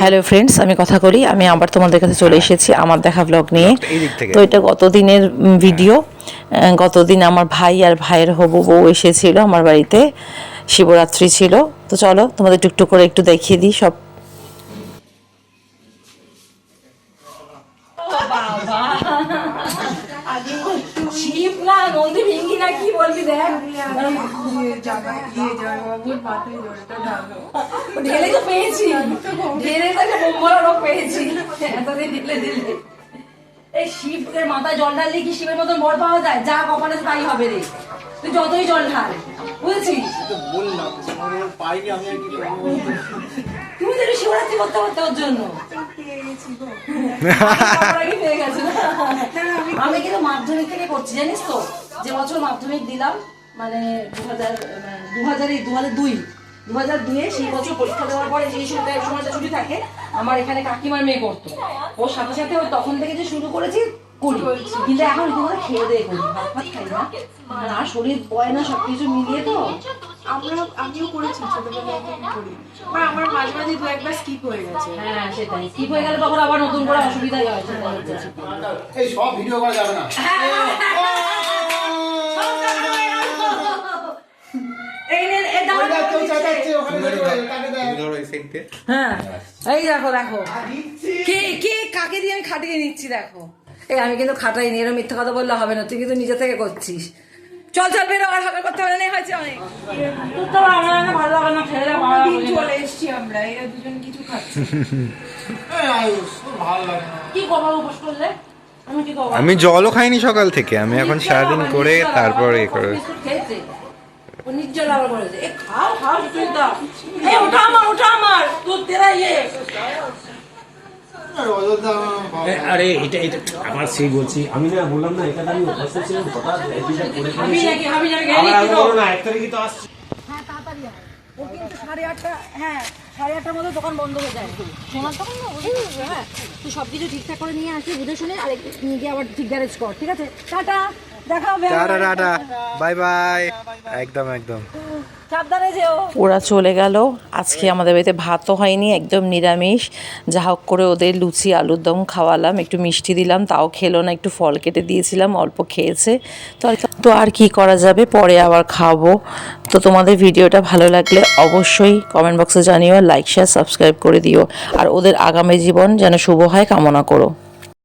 Hello friends আমি কথা করি আমি আবার তোমাদের কাছে চলে এসেছি আমার দেখা ব্লগ নিয়ে। তো এটা গতদিনের ভিডিও আহ, গতদিন আমার ভাই আর ভাইয়ের হবু বউ এসেছিল আমার বাড়িতে। শিবরাত্রি ছিল। তো চলো তোমাদের টুকটুক করে একটু দেখিয়ে দিই সব। না নন্দী ভিঙ্গি না কি বলবি দেখ। ঢেলে তো পেয়েছি। ঢেলে পেয়েছি। এতদিন ঢেলে দিলে এই শিবের মাথায় জল ঢাললে কি শিবের মতন বর পাওয়া যায়? যা কপালে তাই হবে রে। তুই যতই জল ঢাল বুঝেছিস? তুমি তো শিবরাত্রি করতে করতে ওর জন্য। আমি কিন্তু মাধ্যমিক থেকে করছি, জানিস তো? যে বছর মাধ্যমিক দিলাম মানে দু হাজার দু হাজার দু হাজার দুই। দু হাজার দুয়ে সেই বছর পরীক্ষা দেওয়ার পরে যে সময়টা সময়টা ছুটি থাকে আমার এখানে কাকিমার মেয়ে করতো ওর সাথে সাথে ওই তখন থেকে যে শুরু করেছি করি। কিন্তু এখন তোমার খেয়ে দিয়ে করি ভাত ভাত খাই না। আর আর শরীর বয় না সবকিছু মিলিয়ে তো। আমরা আমিও করেছি ছোটবেলায় করি বা আমার মাঝে মাঝে দু একবার স্কিপ হয়ে গেছে। হ্যাঁ সেটাই। কি হয়ে গেলে তখন আবার নতুন করে অসুবিধাই হয় এই সব ভিডিও করা যাবে না। হ্যাঁ এই দেখো দেখো। কে কে কাকে দিয়ে আমি খাটিয়ে নিচ্ছি দেখো? এই আমি কিন্তু খাটাইনি এরকম মিথ্যা কথা বললে হবে না তুই কিন্তু নিজে থেকে করছিস। চল চল বেরো আর হবে করতে হবে না হয়েছে অনেক। তোর তো আমার না ভালো লাগে না খেলে ভালো লাগে চলে এসছি আমরা এরা দুজন কিছু খাচ্ছি। ভালো লাগে না। কি করব উপোস করলে? আমি কি করব আমি জলও খাইনি সকাল থেকে আমি এখন সারাদিন করে তারপর এ করে। নির্জল এ খাও খাও তুই দাও এই ওটা আমার ওটা আমার। তোর তেরা ইয়ে আর এটা এটা আমার সেই বলছি আমি না বললাম না এটা আমি উপস্থিত ছিলাম হঠাৎ? না এক তারিখে তো আসছে। হ্যাঁ তাড়াতাড়ি ও কিন্তু সাড়ে আটটা হ্যাঁ সাড়ে আটটার মধ্যে দোকান বন্ধ হয়ে যায়। সোনার দোকান না? হ্যাঁ। তুই সব কিছু ঠিকঠাক করে নিয়ে আসি বুঝে শুনে আর একটু নিয়ে গিয়ে আবার ঠিক গ্যারেজ কর ঠিক আছে? টাটা। Bye bye. একদম একদম। ওরা চলে গেল। আজকে আমাদের বাড়িতে ভাতও হয়নি একদম নিরামিষ। যা হোক করে ওদের লুচি আলুর দম খাওয়ালাম একটু মিষ্টি দিলাম তাও খেলো না একটু ফল কেটে দিয়েছিলাম অল্প খেয়েছে। তো আর তো আর কি করা যাবে? পরে আবার খাব। তো তোমাদের ভিডিওটা ভালো লাগলে অবশ্যই কমেন্ট বক্সে জানিও লাইক শেয়ার সাবস্ক্রাইব করে দিও। আর ওদের আগামী জীবন যেন শুভ হয় কামনা করো।